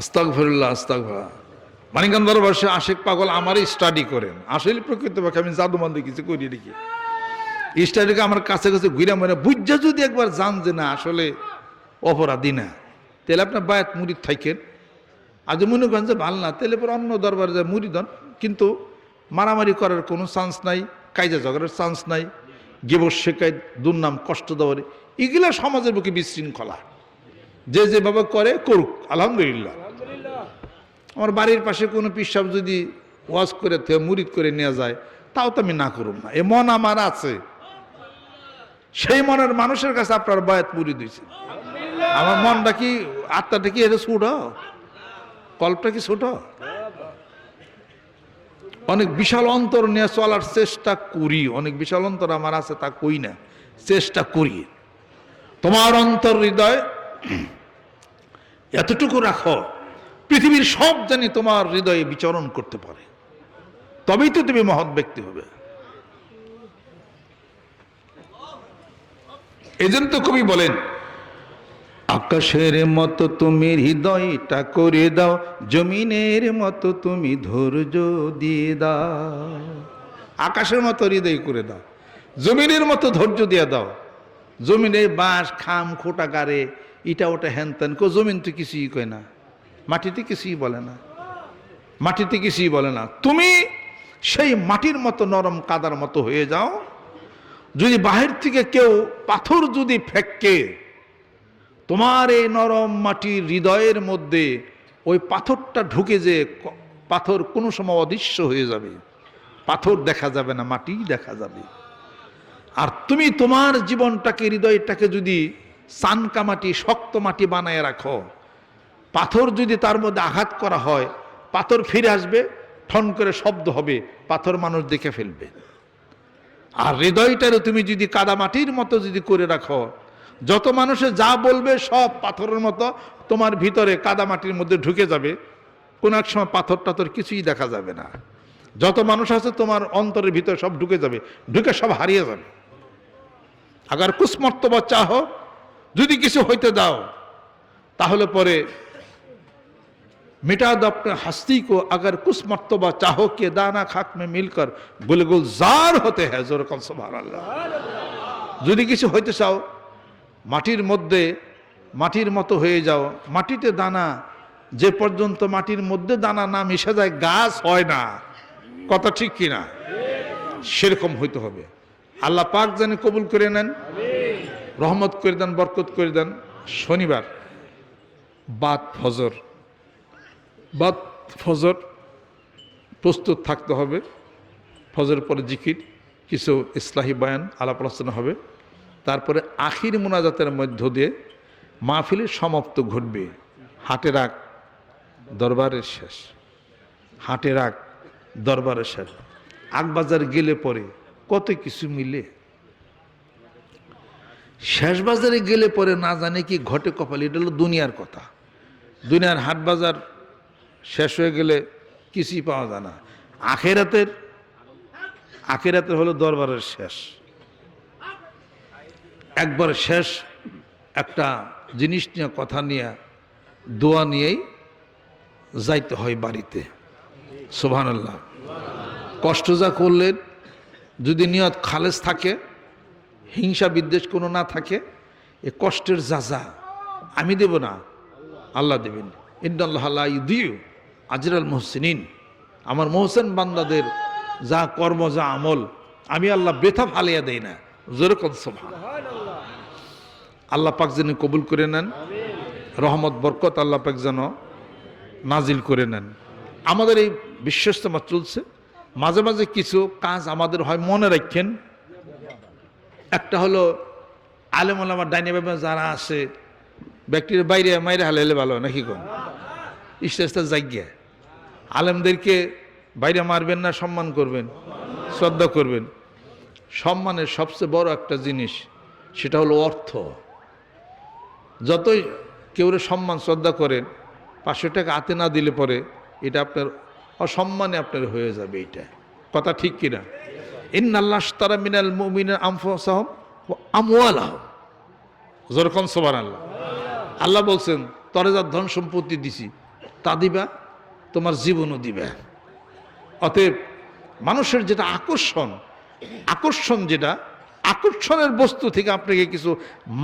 আস্তাক ফিরুল্লাহ আস্তাক মানিকান দরবাসে আশেক পাগল আমারই স্টাডি করেন। আসলে প্রকৃতপক্ষে আমি জাদুমান্দি কিছু করি নাকি? স্টাডিকে আমার কাছে কাছে ঘুরে মানে বুঝা যদি একবার জান যে না, আসলে অপরাধী না। তাহলে আপনার বায়াত মুড়ি থাকেন। যদি মনে করেন যে ভালো না, তাহলে পর অন্য দরবারে যায় মুড়ি দেন কিন্তু মারামারি করার কোনো চান্স নাই কায়দা ঝগড়ার চান্স নাই। গেবর শেখায়, দুর্নাম কষ্ট দেওয়ার। এগুলা সমাজের বুকে বিশৃঙ্খলা। যে যেভাবে করে করুক, আলহামদুলিল্লাহ। আমার বাড়ির পাশে কোনো পিসাব যদি ওয়াজ করে থেকে মুরিদ করে নিয়ে যায়, তাও তো আমি না করুম না। এ মন আমার আছে। সেই মনের মানুষের কাছে আপনার বায়াত মুরিদ হয়েছে আমার মনটা কি, আত্মাটা কি এটা ছোট? কল্পটা কি ছোট? অনেক বিশাল অন্তর নিয়ে চলার চেষ্টা করি। অনেক বিশাল অন্তর আমার আছে, তা কই না। চেষ্টা করি। তোমার অন্তর হৃদয়, এতটুকু রাখো। পৃথিবীর সব জানি তোমার হৃদয়ে বিচরণ করতে পারে। তবেই তো তুমি মহৎ ব্যক্তি হবে। এজন্য তো কবি বলেন, আকাশের মতো তুমি হৃদয়টা করে দাও, জমিনের মতো তুমি ধৈর্য দিয়ে দাও। আকাশের মতো হৃদয় করে দাও, জমিনের মতো ধৈর্য দিয়ে দাও। জমিনে বাঁশ, খাম, খোটা গারে ইটা, ওটা হ্যান ত্যান কো, জমিন তো কিছুই কয় না। মাটিতে কিছুই বলে না। মাটিতে কিছুই বলে না। তুমি সেই মাটির মতো নরম কাদার মতো হয়ে যাও। যদি বাহির থেকে কেউ পাথর যদি ফেঁকে, তোমার এই নরম মাটির হৃদয়ের মধ্যে ওই পাথরটা ঢুকে যে পাথর কোনো সময় অদৃশ্য হয়ে যাবে। পাথর দেখা যাবে না, মাটি দেখা যাবে। আর তুমি তোমার জীবনটাকে, হৃদয়টাকে যদি সানকা মাটি, শক্ত মাটি বানায় রাখো পাথর যদি তার মধ্যে আঘাত করা হয়, পাথর ফিরে আসবে, ঠন করে শব্দ হবে, পাথর মানুষ দেখে ফেলবে। আর হৃদয়টারও তুমি যদি কাদা মাটির মতো যদি করে রাখো, যত মানুষে যা বলবে সব পাথরের মতো তোমার ভিতরে কাদা মাটির মধ্যে ঢুকে যাবে। কোন এক সময় পাথর টাথর কিছুই দেখা যাবে না। যত মানুষ আছে তোমার অন্তরের ভিতরে সব ঢুকে যাবে, ঢুকে সব হারিয়ে যাবে। আগার কুসমর্তবা চাহ যদি কিছু হইতে দাও, তাহলে পরে मिटा दो अपने हस्ती को अगर कुछ मर्तबा चाहो कि दाना खाक में मिलकर गुलगुलजार होते हैं जोर कल सुभान আল্লাহ যদি কিছু হইতে চাও মাটির মধ্যে মাটির মতো হয়ে যাও মাটিতে দানা যে পর্যন্ত মাটির মধ্যে দানা না মিশে যায় গাছ হয় না কথা ঠিক কিনা সেরকম হইতে হবে আল্লাহ পাক যেন কবুল করে নেন রহমত করে দেন বরকত করে দেন শনিবার বাদ ফজর বাদ ফজর প্রস্তুত থাকতে হবে। ফজর পরে জিকির, কিছু ইসলাহি বায়ান, আলাপ আলোচনা হবে। তারপরে আখির মোনাজাতের মধ্য দিয়ে মাহফিলের সমাপ্ত ঘটবে। হাটে রাখ দরবারের শেষ। হাটে রাখ দরবারের শেষ। আগবাজার গেলে পরে কত কিছু মিলে। শেষ বাজারে গেলে পরে না জানে কি ঘটে কপাল, এটা হলো দুনিয়ার কথা। দুনিয়ার হাট বাজার শেষ হয়ে গেলে কিছুই পাওয়া যায় না। আখেরাতের আখেরাতের হলো দরবারের শেষ। একবার শেষ একটা জিনিস নিয়ে, কথা নিয়ে, দোয়া নিয়েই যাইতে হয় বাড়িতে। সোভান আল্লাহ কষ্ট যা করলেন, যদি নিয়ত খালেজ থাকে, হিংসা বিদ্বেষ কোনো না থাকে, এ কষ্টের যা যা, আমি দেব না, আল্লাহ দেবেন। ইন্দাল্লাহ দিউ আজরাল মোহসিনিন। আমার মোহসেন বান্দাদের যা কর্ম, যা আমল, আমি আল্লাহ বেথা ফালিয়া দেই না। যেরকম সোভা আল্লাহ পাক যেন কবুল করে নেন। রহমত, বরকত আল্লাহ পাক যেন নাজিল করে নেন। আমাদের এই বিশ্বস্তমা চলছে। মাঝে মাঝে কিছু কাজ আমাদের হয় মনে রাখেন। একটা হলো আলেম আলামার ডাইনে যারা আছে, ব্যক্তির বাইরে মাইরে হালাইলে ভালো নাকি কোন? স্টেজটা জায়গা আলেমদেরকে বাইরে মারবেন না, সম্মান করবেন, শ্রদ্ধা করবেন। সম্মানের সবচেয়ে বড় একটা জিনিস, সেটা হলো অর্থ। যতই কেউ সম্মান, শ্রদ্ধা করেন পাঁচশো টাকা হাতে না দিলে পরে এটা আপনার অসম্মানে আপনার হয়ে যাবে এটা। কথা ঠিক কিনা? ইন্নাল্লাহ তারা মিনাল মুমিনা আমফাসাহম আমওয়ালাহম। যেরকম সোবান আল্লাহ আল্লাহ বলছেন, তরে যার ধন সম্পত্তি দিছি তা দিবা, তোমার জীবনও দিবে। অতএব মানুষের যেটা আকর্ষণ আকর্ষণ যেটা, আকর্ষণের বস্তু থেকে আপনাকে কিছু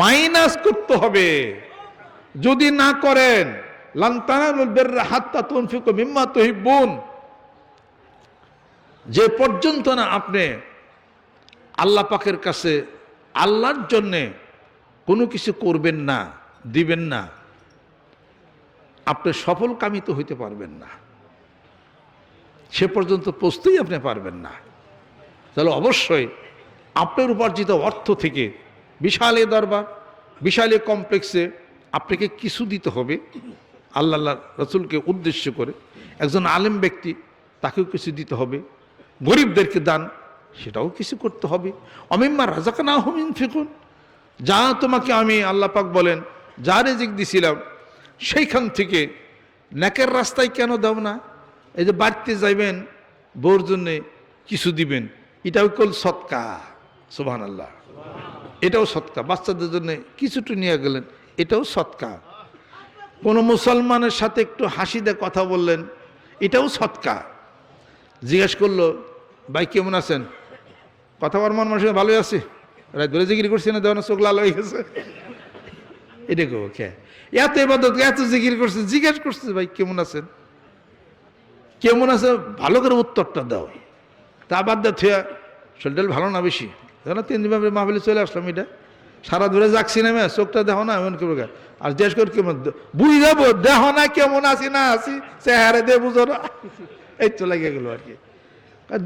মাইনাস করতে হবে। যদি না করেন যে পর্যন্ত না আপনি আল্লাহ পাকের কাছে আল্লাহর জন্যে কোনো কিছু করবেন না, দিবেন না আপনি সফল কামিত হইতে পারবেন না। সে পর্যন্ত পৌঁছতেই আপনি পারবেন না। তাহলে অবশ্যই আপনার উপার্জিত অর্থ থেকে বিশাল এ দরবার, বিশাল এ কমপ্লেক্সে আপনাকে কিছু দিতে হবে। আল্লাহ রসুলকে উদ্দেশ্য করে একজন আলেম ব্যক্তি তাকেও কিছু দিতে হবে। গরিবদেরকে দান, সেটাও কিছু করতে হবে। অমিম্মা রাজাকানা হমিন ফেকুন যা তোমাকে আমি আল্লাহ পাক বলেন, যা রেজিক দিছিলাম সেইখান থেকে ন্যাকের রাস্তায় কেন দাও না? এই যে বাড়তে যাইবেন বউর জন্যে কিছু দিবেন, এটাও কল সৎকা সুবাহ আল্লাহ এটাও সৎকা, বাচ্চাদের জন্য কিছুটু নিয়ে গেলেন, এটাও সৎকা। কোনো মুসলমানের সাথে একটু হাসি দিয়ে কথা বললেন, এটাও সৎকা। জিজ্ঞেস করল, ভাই, কেমন আছেন? কথা বলার মন মানুষের ভালোই আছে। রাত ধরে জিগিরি করছে না দেওয়ার চোখ লাল হয়ে গেছে। এটা কেউ খে এত এবাদত এত জিগির করছে, জিজ্ঞেস করছে, ভাই, কেমন আছেন? কেমন আছে? ভালো করে উত্তরটা দাও। তা বাদ দে, থুয়া শরীরটা ভালো না বেশি। জানো তিন দিন মাহবিলে চলে আসলাম এটা। সারা ধরে যাচ্ছি নেমে চোখটা দেখো না, এমন কেমন আর জিজ্ঞেস কর, কেমন? বুঝি যাব? দেখো না, কেমন আছি না আছি? চেহারে দে, বুঝো না। এই তো লেগে গেলো আর কি।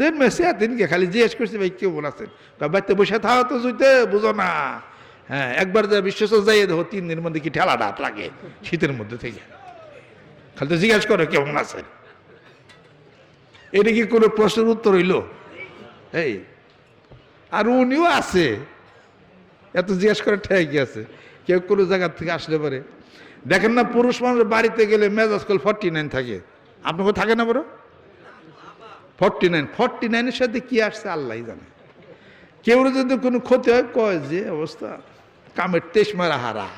দেন মেসে দিনকে খালি জিজ্ঞেস করছি, ভাই, কেমন আছেন? বাড়িতে বসে থাকা তো, জুইতে, বুঝো না। হ্যাঁ একবার যা বিশ্বাস যাই দেখো তিন দিনের মধ্যে কি ঠেলা ডাত লাগে? শীতের মধ্যে থেকে। খালি তো জিজ্ঞেস করো কেমন আছে এটা কি কোনো প্রশ্নের উত্তর হইল? এই, আর উনিও আছে। এত জিজ্ঞেস করে ঠেকে আছে কেউ কোনো জায়গার থেকে আসলে পারে। দেখেন না, পুরুষ মানুষের বাড়িতে গেলে মেজাজ কল ফর্টি নাইন থাকে আপনাকে থাকে না বড়? ফর্টি নাইন ফর্টি নাইনের সাথে কি আসছে আল্লাহ জানে। কেউ যদি কোনো ক্ষতি হয়, কয় যে অবস্থা? কামের তেইশ মারা হারা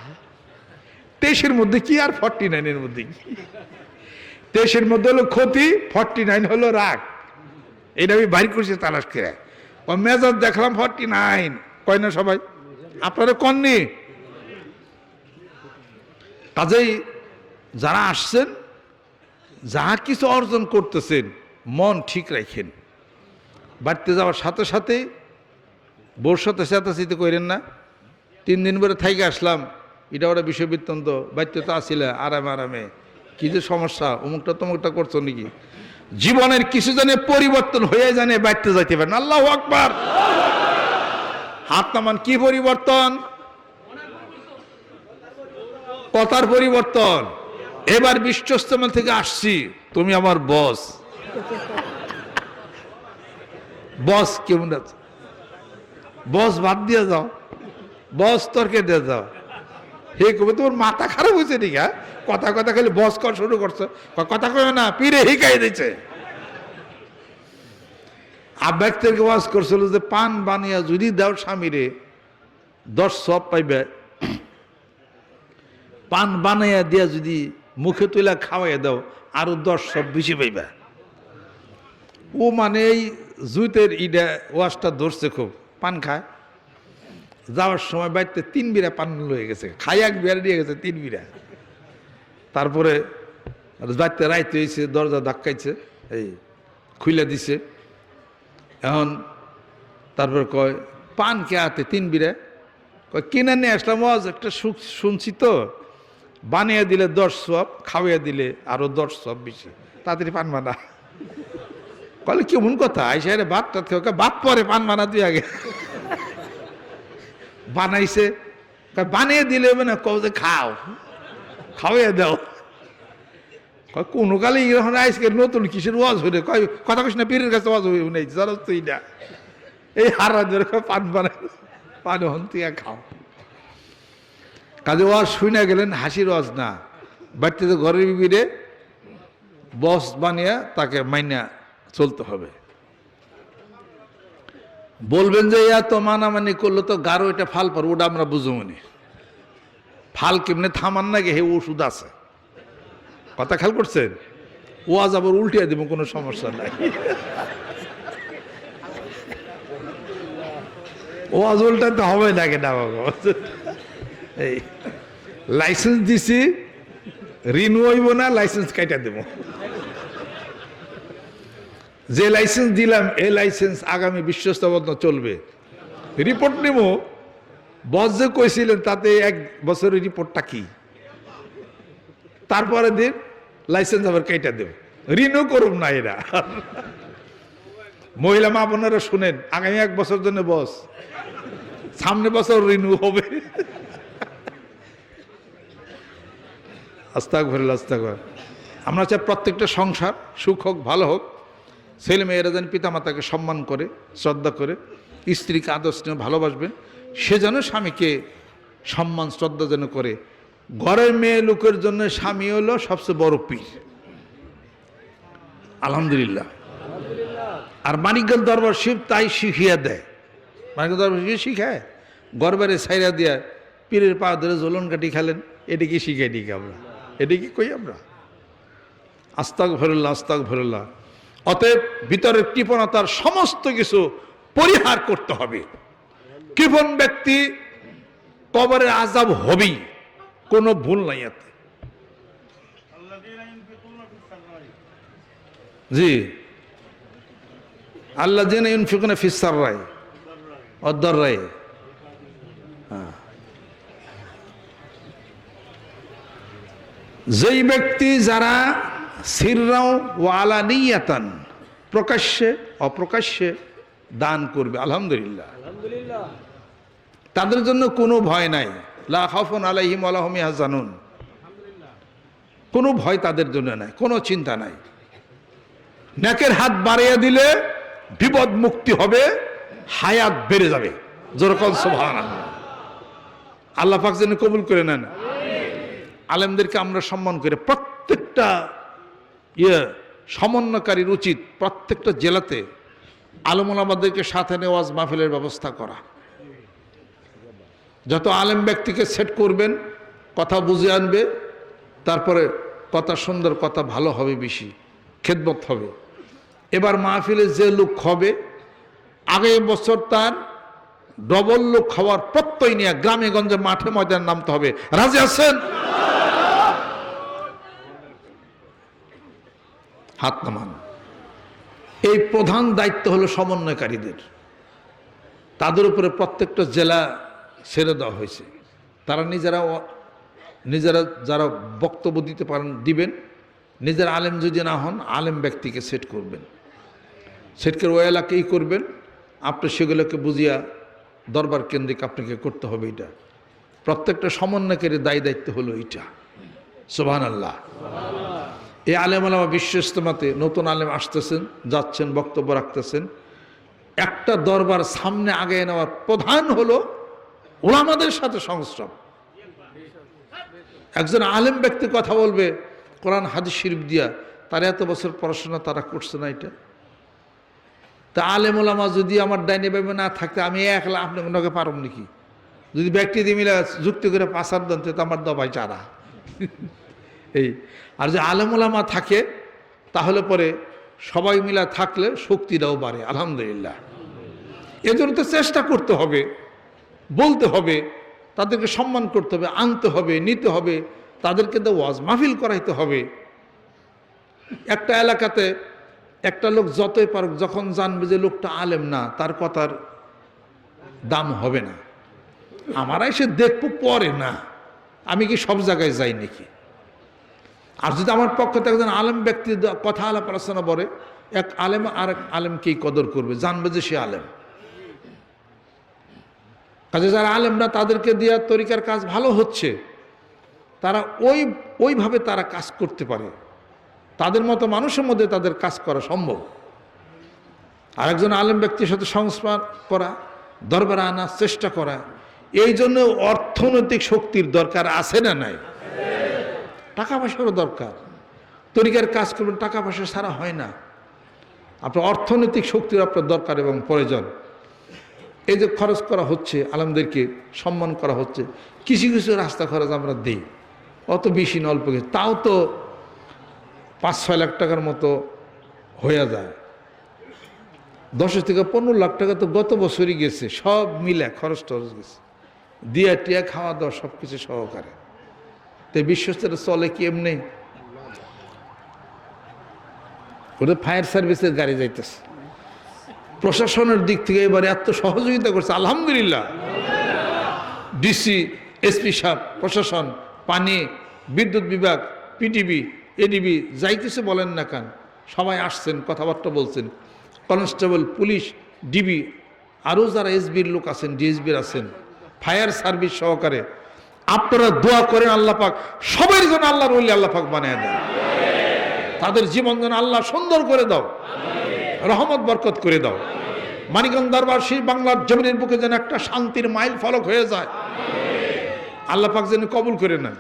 তেইশের মধ্যে কি আর ফর্টি নাইনের মধ্যে? কি তেইশের মধ্যে হলো ক্ষতি, ফর্টি নাইন হলো রাগ। এটা আমি বাইর করছি তালাশ করে। ও মেজাজ দেখলাম ফর্টি নাইন। কয় না সবাই? আপনারা কননি কাজেই যারা আসছেন যা কিছু অর্জন করতেছেন, মন ঠিক রাখেন। বাড়িতে যাওয়ার সাথে সাথে বোর সাথে চেতাচিতে করেন না। তিন দিন পরে থাইকে আসলাম। এটা ওরা বিষয় বৃত্তান্ত বাড়িতে তো আসিলে আরামে আরামে। কি যে সমস্যা, অমুকটা তমুকটা করছ নাকি? জীবনের কিছু জানে পরিবর্তন হয়ে জানে বাড়িতে যাইতে পারেন আল্লাহ আকবার। হাত নামান কি পরিবর্তন? কথার পরিবর্তন। এবার বিশ্বস্তমাল থেকে আসছি। তুমি আমার বস। বস কেমন আছে? বস বাদ দিয়ে যাও। বস তর্কে দিয়ে যাও হে কবে, তোমার মাথা খারাপ হয়েছে ঠিক হ্যাঁ? কথা কথা খালি বস কর, শুরু করছ। কথা কয় না পীরে হিকাই দিচ্ছে আব্বাক থেকে ওয়াজ করছিল যে, পান বানিয়া যদি দাও স্বামীরে, দশ সব পাইবে। পান বানাইয়া দিয়া যদি মুখে তুলা খাওয়াইয়া দাও, আরও দশ সব বেশি পাইবা। ও মানে এই জুইতের ইডা ওয়াশটা ধরছে খুব। পান খায়। যাওয়ার সময় বাড়িতে তিন বিড়া পান লয়ে গেছে। খাই এক বিড়া নিয়ে গেছে তিন বিড়া তারপরে বাড়িতে রাইতে হয়েছে দরজা ধাক্কাইছে, এই খুলে দিছে। এখন তারপর কয়, পান কে হাতে তিন বিরা? কয়, কিনে নিয়ে আসলাম, ওয়াজ একটা সুখ, শুনছি তো। বানিয়ে দিলে দশ সব, খাওয়াইয়া দিলে আরও দশ সব বেশি। তাড়াতাড়ি পান বানা। কলে কেমন কথা? আইসা রে টাত খেয়ে ভাত পরে পান বানা তুই আগে বানাইছে। বানিয়ে দিলে হবে না? কও যে, খাও, খাওয়াইয়া দাও। কয়, কোনো কালে এখন আইসকে নতুন কিসের ওয়াজ হইলে? কয়, কথা না, পীরের কাছে ওয়াজ হইব নাই জানো তুই না। এই হারা ধরে পান বানাই, পান হন তুই খাও। কাজে ওয়াজ শুনে গেলেন, হাসির ওয়াজ না। বাড়িতে ঘরের বিবিরে বস বানিয়ে তাকে মাইনা চলতে হবে। বলবেন যে, ইয়া, তো মানামানি করলে তো গারো, এটা ফাল পার, ওটা আমরা বুঝবনি ফাল কেমনে থামান না গে, হে ওষুধ আছে। কথা খেয়াল করছেন? ওয়াজ আবার উল্টিয়ে দেবো, কোনো সমস্যা নাই। ওয়াজ উল্টাতে হবে না কেন বাবা। এই, লাইসেন্স দিছি রিনিউ হইব না, লাইসেন্স কাইটা দেব। যে লাইসেন্স দিলাম এই লাইসেন্স আগামী বিশ্বস্তবদ্ধ চলবে। রিপোর্ট নেব বস যে কইছিলেন, তাতে এক বছরের রিপোর্টটা কি? তারপরে দিন লাইসেন্স আবার কেটে দেব। রিনিউ করুন না এরা। মহিলা মা বোনেরা শুনেন, আগামী এক বছর জন্য বস, সামনে বছর রিনিউ হবে। আস্তাক ভরেল আস্তাক আমরা চাই প্রত্যেকটা সংসার সুখ হোক, ভালো হোক। ছেলে মেয়েরা যেন পিতামাতাকে সম্মান করে, শ্রদ্ধা করে, স্ত্রীকে আদর, স্নেহ ভালোবাসবেন সে যেন স্বামীকে সম্মান, শ্রদ্ধা যেন করে। ঘরের মেয়ে লোকের জন্য স্বামী হলো সবচেয়ে বড় পীর। আলহামদুলিল্লাহ। আর মানিকগঞ্জ দরবার শিব তাই শিখিয়া দেয়। মানিকগঞ্জ দরবার শিব শিখায়? গরবারে সাইরা দিয়া পীরের পা ধরে জ্বলন কাটি খেলেন। এটা কি শিখাই দিকে আমরা? এটা কি কই আমরা? আস্তাক ভরুল্লাহ আস্তাক ভরুল্লাহ অতএব ভিতরের কৃপণতার সমস্ত কিছু পরিহার করতে হবে। কৃপণ ব্যক্তি কবরের আজাব হবেই, কোনো ভুল নাই এতে। জি। আল্লাহ দিন ইউনফিকুনে ফিসার রায় অদ্দর রায় হ্যাঁ। যেই ব্যক্তি যারা সিররাও ও আলানিয়াতান প্রকাশ্যে অপ্রকাশ্যে দান করবে। আলহামদুলিল্লাহ। তাদের জন্য কোনো ভয় নাই। লা খাফুন আলাইহিম আলাহমি হাজানুন কোনো ভয় তাদের জন্য নাই কোনো চিন্তা নাই। নাকের হাত বাড়িয়ে দিলে বিপদ মুক্তি হবে হায়াত বেড়ে যাবে। যেরকম সোভান আল্লাহ পাক যেন কবুল করে নেন। আলেমদেরকে আমরা সম্মান করে। প্রত্যেকটা ইয়ে সমন্বয়কারীর উচিত প্রত্যেকটা জেলাতে আলমুলামাদেরকে সাথে নেওয়াজ মাহফিলের ব্যবস্থা করা। যত আলেম ব্যক্তিকে সেট করবেন, কথা বুঝে আনবে, তারপরে কথা সুন্দর, কথা ভালো হবে বেশি, খেদমত হবে। এবার মাহফিলে যে লোক হবে, আগে বছর তার ডবল লোক খাওয়ার প্রত্যয় নিয়ে গ্রামে গঞ্জে মাঠে ময়দান নামতে হবে। রাজি আছেন? হাত নামান। এই প্রধান দায়িত্ব হলো সমন্বয়কারীদের। তাদের উপরে প্রত্যেকটা জেলা ছেড়ে দেওয়া হয়েছে। তারা নিজেরা নিজেরা যারা বক্তব্য দিতে পারেন, দিবেন। নিজের আলেম যদি না হন, আলেম ব্যক্তিকে সেট করবেন। সেট করে ওই করবেন। আপনি সেগুলোকে বুঝিয়া দরবার কেন্দ্রিক আপনাকে করতে হবে এটা। প্রত্যেকটা সমন্বয়কারী দায়ী দায়িত্ব হলো এটা সোহান আল্লাহ এই আলেম আলামা বিশ্ব ইস্তমাতে নতুন আলেম আসতেছেন, যাচ্ছেন, বক্তব্য রাখতেছেন। একটা দরবার সামনে আগে নেওয়ার প্রধান হলো ওলামাদের সাথে সংশ্রম একজন আলেম ব্যক্তি কথা বলবে, কোরআন হাদিস শরীফ দিয়া, তার এত বছর পড়াশোনা তারা করছে না এটা। তা আলেম ওলামা যদি আমার ডাইনে বাইবে না থাকতে, আমি একলা আপনি ওনাকে পারব নাকি? যদি ব্যক্তি দিয়ে মিলে যুক্তি করে পাশার দন্তে তো আমার দবাই চারা। এই, আর যে আলেম ওলামা থাকে, তাহলে পরে সবাই মিলা থাকলে শক্তিটাও বাড়ে, আলহামদুলিল্লাহ। এজন্য তো চেষ্টা করতে হবে, বলতে হবে, তাদেরকে সম্মান করতে হবে, আনতে হবে, নিতে হবে, তাদেরকে তো ওয়াজ মাহফিল করাইতে হবে। একটা এলাকাতে একটা লোক যতই পারুক, যখন জানবে যে লোকটা আলেম না, তার কথার দাম হবে না। আমারাই সে দেখব পরে না। আমি কি সব জায়গায় যাই নাকি? আর যদি আমার পক্ষ থেকে একজন আলেম ব্যক্তি কথা আলাপ আলোচনা বলে, এক আলেম আর এক আলেমকেই কদর করবে? জানবে যে সে আলেম। কাজে যারা আলেম না তাদেরকে দেওয়ার তরিকার কাজ ভালো হচ্ছে। তারা ওই, ওইভাবে তারা কাজ করতে পারে। তাদের মতো মানুষের মধ্যে তাদের কাজ করা সম্ভব। আরেকজন আলেম ব্যক্তির সাথে সংস্কার করা, দরবারে আনার চেষ্টা করা, এই জন্য অর্থনৈতিক শক্তির দরকার আছে না নাই? টাকা পয়সারও দরকার। তরিকার কাজ করবেন, টাকা পয়সা ছাড়া হয় না। আপনার অর্থনৈতিক শক্তির আপনার দরকার এবং প্রয়োজন। এই যে খরচ করা হচ্ছে, আলমদেরকে সম্মান করা হচ্ছে, কিছু কিছু রাস্তা খরচ আমরা দিই। অত বেশি না, অল্প কিছু। তাও তো পাঁচ ছয় লাখ টাকার মতো হয়ে যায়। দশ থেকে পনেরো লাখ টাকা তো গত বছরই গেছে, সব মিলে খরচ টরচ গেছে। দিয়া টিয়া খাওয়া দাওয়া সব কিছু সহকারে। তো বিশ্বস্তটা চলে কি এমনি? ওটা ফায়ার সার্ভিসের গাড়ি যাইতেছে। প্রশাসনের দিক থেকে এবারে এত সহযোগিতা করছে, আলহামদুলিল্লাহ। ডিসি এসপি সাহেব, প্রশাসন, পানি, বিদ্যুৎ বিভাগ পিটিভি এডিবি যাই কিছু বলেন না কেন, সবাই আসছেন, কথাবার্তা বলছেন। কনস্টেবল, পুলিশ ডিবি আরও যারা এসবির লোক আছেন ডিএসবির আছেন, ফায়ার সার্ভিস সহকারে আপনারা দোয়া করেন আল্লাহ পাক, সবাই যেন আল্লাহর ওলি আল্লাহ পাক বানিয়ে দেন। তাদের জীবন যেন আল্লাহ সুন্দর করে দাও। রহমত, বরকত করে দাও। মানিকগঞ্জ দরবার সেই বাংলার জমিনের বুকে যেন একটা শান্তির মাইল ফলক হয়ে যায়। আল্লাহ পাক যেন কবুল করে নেন।